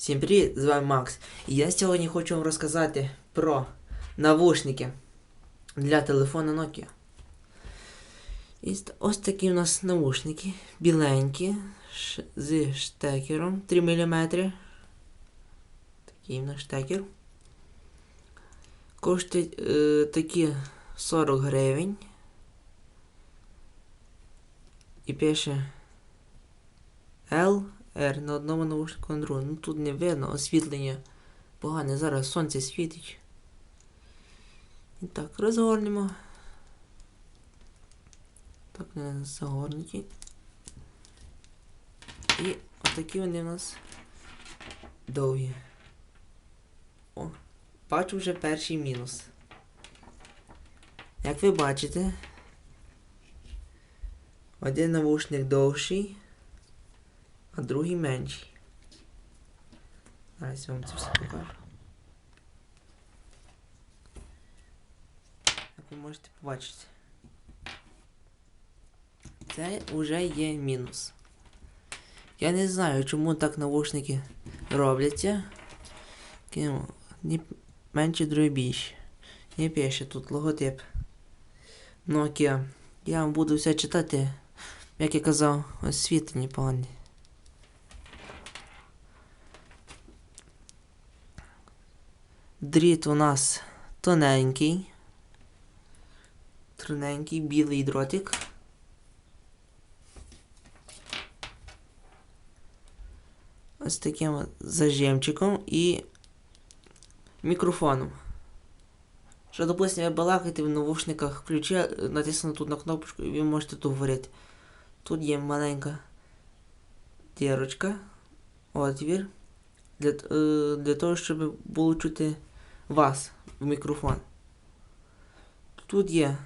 Всім привіт, з вами Макс. І я сьогодні хочу вам розказати про навушники для телефону Nokia. І ось такі у нас навушники, біленькі, з штекером 3 мм. Такий у нас штекер. Коштують е, такі 40 гривень. І пише L R на одному наушнику на другому. Ну тут не видно, освітлення погане. Зараз сонце світить. І так, розгорнемо. Так, не загорнуті. І отакі вони у нас довгі. О, бачу вже перший мінус. Як ви бачите, один навушник довший, а другий менший. Зараз я вам це все покажу. Як ви можете побачити. Це вже є мінус. Я не знаю, чому так навушники робляться. Кину, Ні менше, другий більше. Не пише тут логотип. Nokia. Я вам буду все читати. Як я казав, освітлені погані. Дріт у нас тоненький. Тоненький білий дротик. Ось таким зажимчиком і мікрофоном. Що, допустим, ви балакаєте в навушниках, ключі натиснути тут на кнопочку і ви можете тут говорити. Тут є маленька дірочка, отвір, для, е, для того, щоб було чути вас в мікрофон. Тут є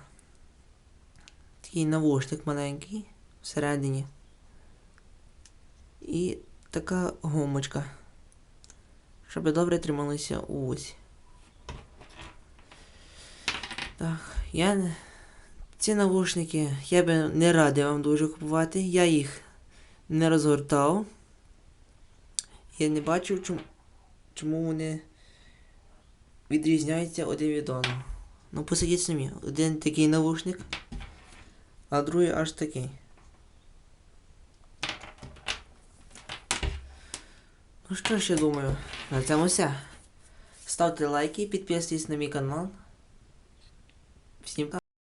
такий навушник маленький всередині. І така гумочка, щоб добре трималися вусі. Так, я ці навушники я би не радив вам дуже купувати. Я їх не розгортав. Я не бачив, чому, чому вони відрізняються один від одного. Ну, посидіть самі. Один такий навушник, а другий аж такий. Ну що ж я думаю, на цьому все. Ставте лайки, підписуйтесь на мій канал. Всім пока.